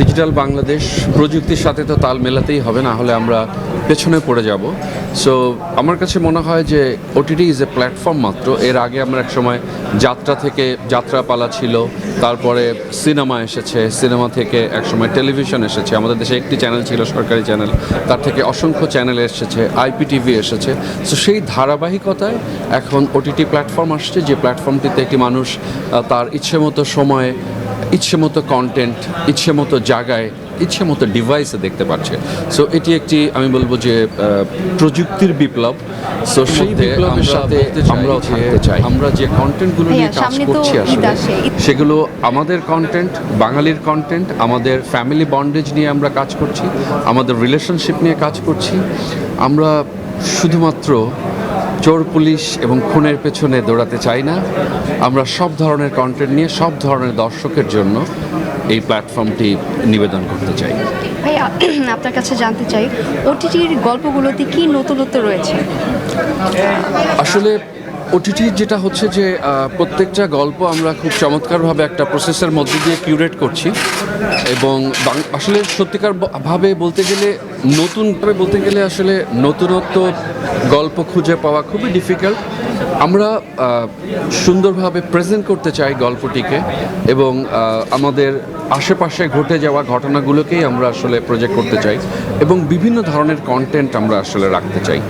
Digital Bangladesh প্রযুক্তির সাথে তো তাল মেলাতেই হবে, না হলে আমরা পেছনে পড়ে যাব। সো আমার কাছে মনে হয় যে ওটিটি ইজ এ প্ল্যাটফর্ম মাত্র। এর আগে আমরা এক সময় যাত্রা থেকে যাত্রাপালা ছিল, তারপরে সিনেমা এসেছে, সিনেমা থেকে এক সময় টেলিভিশন এসেছে। আমাদের দেশে একটি চ্যানেল ছিল, সরকারি চ্যানেল, তার থেকে অসংখ্য চ্যানেল এসেছে আইপিটিভি এসেছে। সো সেই ধারাবাহিকতায় এখন ওটিটি প্ল্যাটফর্ম আসছে, যে প্ল্যাটফর্মটিতে একটি মানুষ তার ইচ্ছে মতো সময়ে ইচ্ছে মতো কন্টেন্ট ইচ্ছে মতো জায়গায় ইচ্ছে মতো ডিভাইসে দেখতে পাচ্ছে। সো এটি একটি আমি বলব যে প্রযুক্তির বিপ্লব। সো সেই বিপ্লবের সাথে আমরাও থাকতে চাই। আমরা যে কন্টেন্টগুলো নিয়ে কাজ করছি আসলে সেগুলো আমাদের কন্টেন্ট বাঙালির কন্টেন্ট আমাদের ফ্যামিলি বন্ডেজ নিয়ে আমরা কাজ করছি আমাদের রিলেশনশিপ নিয়ে কাজ করছি। আমরা শুধুমাত্র চোর পুলিশ এবং খুনের পেছনে দৌড়াতে চাই না। আমরা সব ধরনের কন্টেন্ট নিয়ে সব ধরনের দর্শকের জন্য এই প্ল্যাটফর্মটি নিবেদন করতে চাই। আপনার কাছে জানতে চাই ওটিটির গল্পগুলোতে কি নতুনত্ব রয়েছে? আসলে ওটিটির যেটা হচ্ছে যে প্রত্যেকটা গল্প আমরা খুব চমৎকারভাবে একটা প্রসেসের মধ্যে দিয়ে কিউরেট করছি এবং আসলে সত্যিকার ভাবে বলতে গেলে, নতুনভাবে বলতে গেলে আসলে নতুনত্ব গল্প খুঁজে পাওয়া খুবই ডিফিকাল্ট আমরা সুন্দরভাবে প্রেজেন্ট করতে চাই গল্পটিকে এবং আমাদের আশেপাশে ঘটে যাওয়া ঘটনাগুলোকেই আমরা আসলে প্রজেক্ট করতে চাই এবং বিভিন্ন ধরনের কন্টেন্ট আমরা আসলে রাখতে চাই।